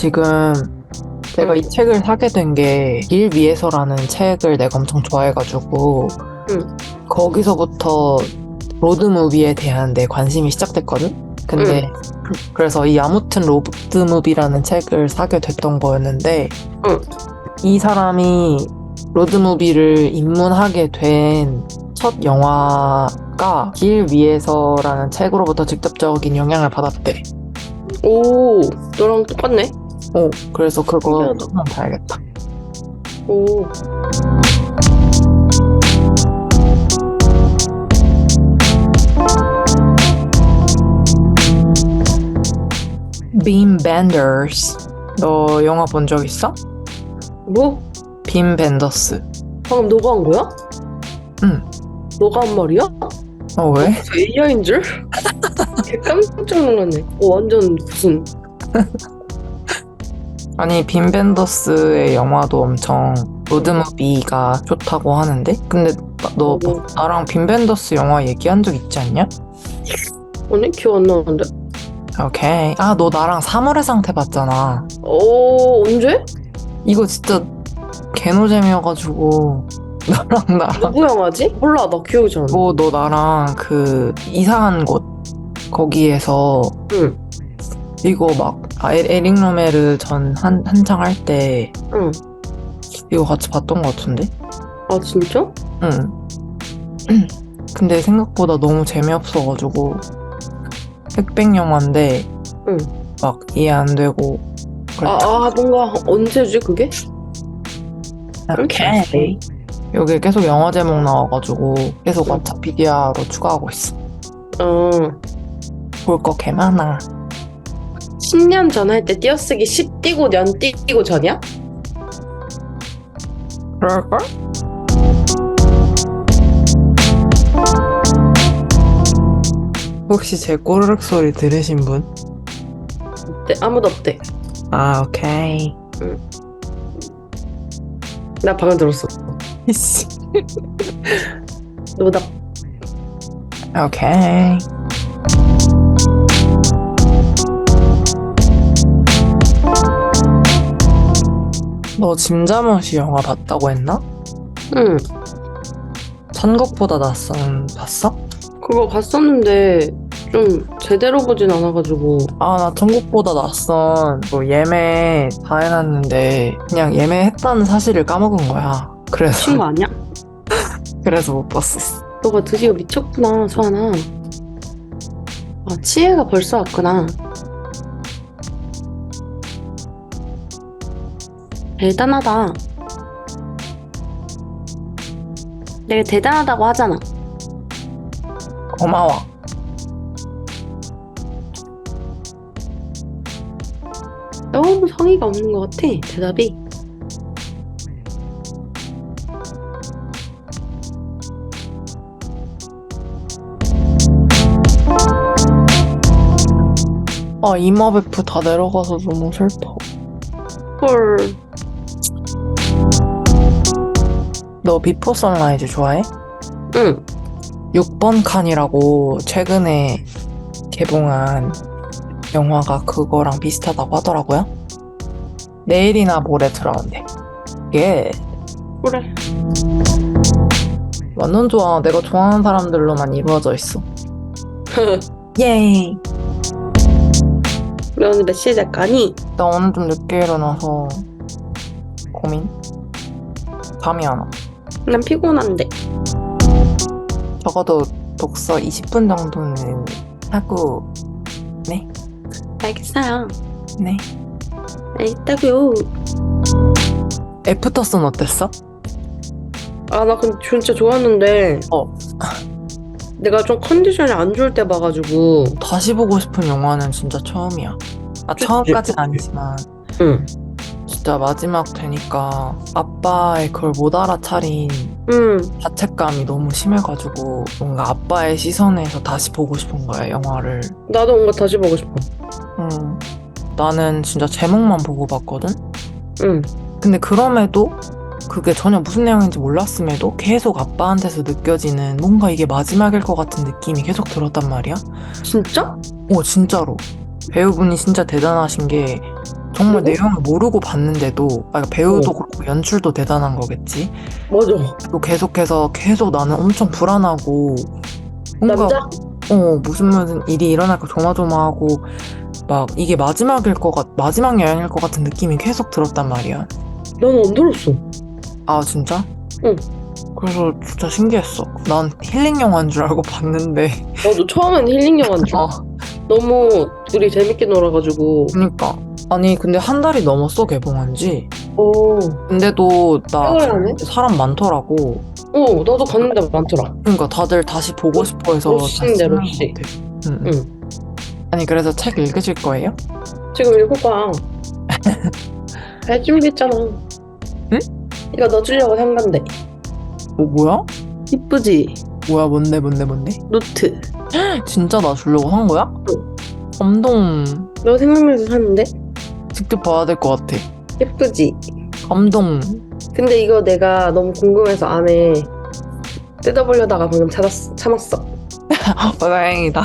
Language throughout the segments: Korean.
나 지금 내가 이 책을 사게 된게길 위에서라는 책을 내가 엄청 좋아해가지고 응. 거기서부터 로드무비에 대한 내 관심이 시작됐거든? 근데 그래서 이 아무튼 로드무비라는 책을 사게 됐던 거였는데 응. 이 사람이 로드무비를 입문하게 된 첫 영화가 길 위에서라는 책으로부터 직접적인 영향을 받았대. 오, 너랑 똑같네. 어, 그래서 그거 신기하다. 한번 봐야겠다. 오, 빔 밴더스. 너 영화 본 적 있어? 뭐? 빔 밴더스. 방금 너가 한 거야? 응. 너가 한 말이야? 어, 왜? AI인 줄? 개 깜짝 놀랐네. 어, 완전 무슨 아니, 빔 밴더스의 영화도 엄청 로드무비가 좋다고 하는데? 근데 나- 너 뭐, 나랑 빔 밴더스 영화 얘기한 적 있지 않냐? 아니 기억 안 나는데. 오케이. 아, 너 나랑 사물의 상태 봤잖아. 어, 언제? 이거 진짜 개노잼이어가지고 너랑 나랑 누구 영화지? 몰라, 나 기억이 잘안 나. 뭐 너 나랑 그 이상한 곳 거기에서 응, 이거 막 아, 에- 에릭 로메르 전 한, 한창 할 때 응. 이거 같이 봤던 것 같은데? 아 진짜? 응. 근데 생각보다 너무 재미없어가지고 흑백 영화인데 응. 막 이해 안 되고 아, 아 뭔가 언제지 그게? 오케이. 여기 계속 영어 제목 나와가지고 계속 왓챠피디아로 추가하고 있어. 어, 볼 거 개 많아. 10년 전 할 때 띄어쓰기 10 띄고 년 띄고 전이야? 그럴걸? 혹시 제 꼬르륵 소리 들으신 분? 네, 아무도 없대. 아, 오케이. 나 방금 들었어. 이씨. 너나 오케이. 너 짐자머시 영화 봤다고 했나? 응. 천국보다 낯선 봤어? 그거 봤었는데 좀 제대로 보진 않아가지고 아, 나 천국보다 낯선 뭐 예매 다 해놨는데 그냥 예매했다는 사실을 까먹은 거야. 그래서 친구 아니야? 그래서 못 봤었어. 너가 드디어 미쳤구나 수아나. 아 치혜가 벌써 왔구나. 대단하다. 내가 대단하다고 하잖아. 고마워. 너무 성의가 없는 것 같아 대답이. 아, 이마 베프 다 내려가서 너무 슬퍼. 헐. 너 비포 선라이즈 좋아해? 응. 6번 칸이라고 최근에 개봉한 영화가 그거랑 비슷하다고 하더라고요. 내일이나 모레 들어온대. 예. 그래. 완전 좋아. 내가 좋아하는 사람들로만 이루어져 있어. 예이. 우리 오늘 몇 시에 잘까니? 나 오늘 좀 늦게 일어나서 고민? 잠이 안 와. 난 피곤한데. 적어도 독서 20분 정도는 하고, 알겠어요. 네. 알겠다고요. 애프터슨 어땠어? 아, 나 근데 진짜 좋았는데. 어. 내가 좀 컨디션이 안 좋을 때 봐가지고. 다시 보고 싶은 영화는 진짜 처음이야. 아, 처음까진 아니지만, 응. 진짜 마지막 되니까 아빠의 그걸 못 알아차린 응. 자책감이 너무 심해가지고 뭔가 아빠의 시선에서 다시 보고 싶은 거야, 영화를. 나도 뭔가 다시 보고 싶어. 음, 나는 진짜 제목만 보고 봤거든? 응. 근데 그럼에도 그게 전혀 무슨 내용인지 몰랐음에도 계속 아빠한테서 느껴지는 뭔가 이게 마지막일 것 같은 느낌이 계속 들었단 말이야. 진짜? 오, 진짜로. 배우분이 진짜 대단하신 게 정말? 내용을 모르고 봤는데도 아, 그러니까 배우도 어. 그렇고 연출도 대단한 거겠지. 맞아. 또 계속해서 계속 나는 엄청 불안하고 뭔가 남자? 어 무슨 무슨 일이 일어날까 조마조마하고 막 이게 마지막일 것 같, 마지막 여행일 것 같은 느낌이 계속 들었단 말이야. 나는 안 들었어. 아 진짜? 응. 그래서 진짜 신기했어. 난 힐링 영화인 줄 알고 봤는데. 나도 처음엔 힐링 영화인 줄. 어, 너무 둘이 재밌게 놀아가지고. 그니까. 아니 근데 한 달이 넘었어 개봉한 지. 오. 근데도 나? 사람 많더라고. 어, 나도 갔는데 많더라. 그러니까 다들 다시 보고 싶어 해서 다시 찾는 것 러쉬. 같아. 응. 응. 아니 그래서 책 읽으실 거예요? 지금 거야. 잘 준비했잖아. 응? 이거 넣어주려고 산 건데. 어 뭐야? 이쁘지? 뭐야 뭔데 뭔데 뭔데? 노트. 진짜 나 주려고 산 거야? 감동. 너 생각나서 샀는데? 직접 봐야 될 것 같아. 예쁘지? 감동. 근데 이거 내가 너무 궁금해서 안에 뜯어보려다가 방금 찾았, 참았어. 어, 다행이다.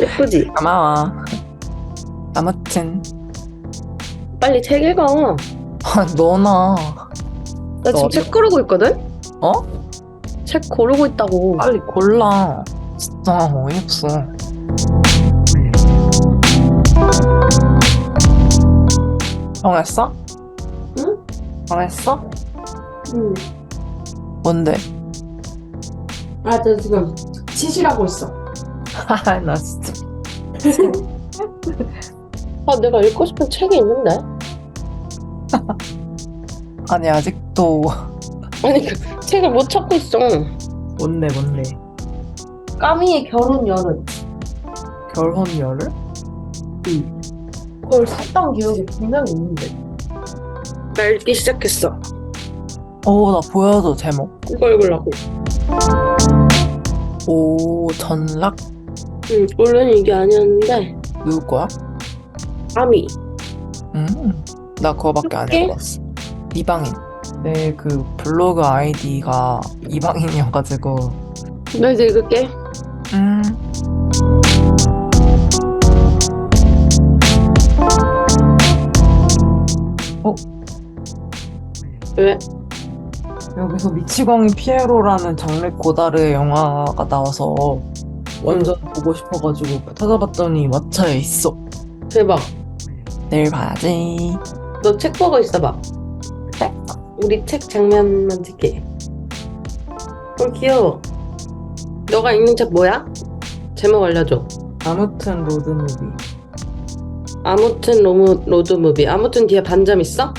예쁘지? 고마워. 아무튼 빨리 책 읽어. 아, 너나 나 지금 너책 고르고 있거든? 어? 책 고르고 있다고. 빨리 골라. 진짜 어이없어. 정했어? 응? 정했어? 응. 뭔데? 아, 저 지금 치실하고 있어. 아, 나 진짜. 아, 내가 읽고 싶은 책이 있는데? 아니 아직도 아니, 그 책을 못 찾고 있어. 뭔데 뭔데? 까미의 결혼 여름. 결혼 열흘? 그걸 샀던 기억이 분명히 있는데. 나 읽기 시작했어. 오, 나 보여줘 제목. 이거 읽으려고. 오, 전락 응, 원래는 이게 아니었는데. 누구 거야? 까미. 음, 나 그거밖에 안 어떡해? 읽었어. 이방인. 내 그 블로그 아이디가 이방인이어가지고. 나 이제 읽을게. 음. 왜? 여기서 미치광이 피에로라는 장르 고다르의 영화가 나와서 완전 보고 싶어가지고 찾아봤더니 왓챠에 있어. 대박. 내일 봐야지. 너 책 보고 있어봐. 책? 우리 책 장면만 찍게. 어, 귀여워. 너가 읽는 책 뭐야? 제목 알려줘. 아무튼 로드무비. 아무튼 로무, 로드무비. 아무튼 뒤에 반점 있어?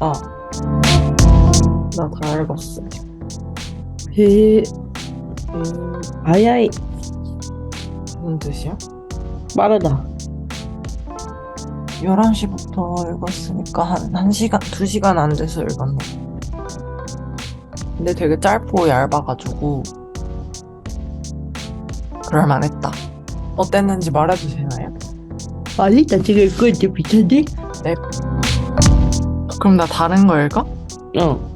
아. 나다 읽었어. 에, 음, 아야이. 무슨 뜻이야? 빠르다. 11시부터 읽었으니까 한 1시간, 2시간 안 돼서 읽었네. 근데 되게 짧고 얇아가지고 그럴만했다. 어땠는지 말해도 되나요? 아니, 나 지금 읽고 있는데 비슷한데? 그럼 나 다른 거 읽어? 어.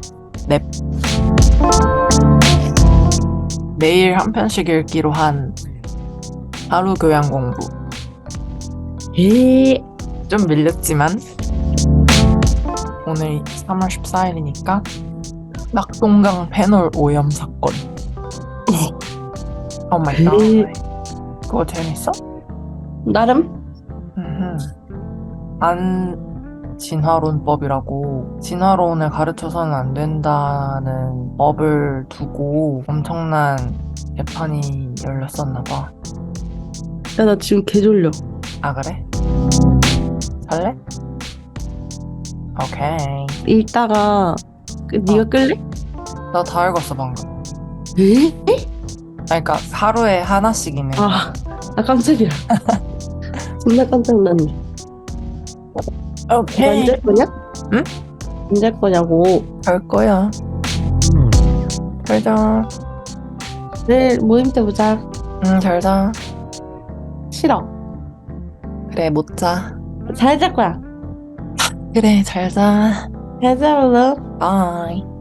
매일 한 편씩 읽기로 한 하루 교양 공부. 에, 좀 밀렸지만 오늘 3월 14일이니까 낙동강 패널 오염 사건. 오 마이 갓. 에. 그거 재밌어? 나름? 음흠. 안진화론법이라고 진화론을 가르쳐서는 안 된다는 법을 두고 엄청난 재판이 열렸었나 봐. 야, 나 지금 개 졸려. 아 그래? 할래? 오케이. 읽다가, 그, 네가 어. 끌래? 나 다 읽었어 방금. 에? 아니, 그러니까 하루에 하나씩 읽는 거. 아, 나 깜짝이야. 존나 깜짝 놀랐네. 오케이. 언제 할 거냐? 응? 언제 할 거냐고. 갈 거야. 잘 자. 내일 모임 때 보자. 응, 잘 자. 싫어. 그래, 못 자. 잘 잘 거야. 그래, 잘 자. 잘 자, 얼른. 바이.